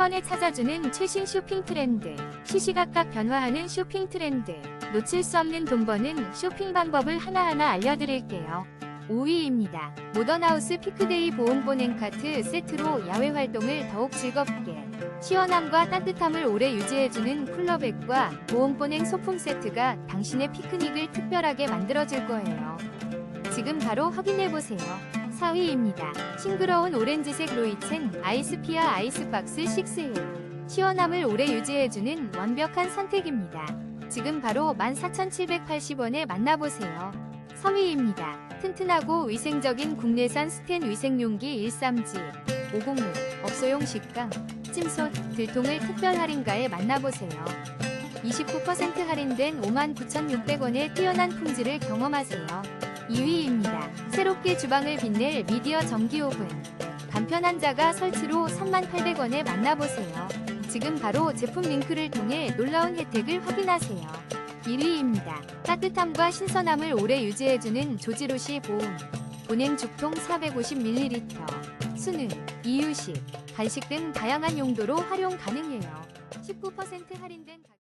번에 찾아주는 최신 쇼핑 트렌드, 시시각각 변화하는 쇼핑 트렌드, 놓칠 수 없는 돈 버는 쇼핑 방법을 하나하나 알려드릴게요. 5위입니다. 모던하우스 피크데이 보온보냉카트 세트로 야외 활동을 더욱 즐겁게 시원함과 따뜻함을 오래 유지해주는 쿨러백과 보온보냉 소품 세트가 당신의 피크닉을 특별하게 만들어줄 거예요. 지금 바로 확인해보세요. 4위입니다. 싱그러운 오렌지색 로이첸 아이스피아 아이스박스 6일 시원함을 오래 유지해주는 완벽한 선택입니다. 지금 바로 14,780원에 만나보세요. 3위입니다. 튼튼하고 위생적인 국내산 스텐 위생용기 135 505 업소용 식강 찜솥 들통을 특별 할인가에 만나보세요. 29% 할인된 59,600원의 뛰어난 품질을 경험하세요. 2위입니다. 새롭게 주방을 빛낼 미디어 전기 오븐. 간편 한 자가 설치로 38,800원에 만나보세요. 지금 바로 제품 링크를 통해 놀라운 혜택을 확인하세요. 1위입니다. 따뜻함과 신선함을 오래 유지해주는 조지로시 보온. 보냉 죽통 450ml. 수능, 이유식, 간식 등 다양한 용도로 활용 가능해요. 19% 할인된 가격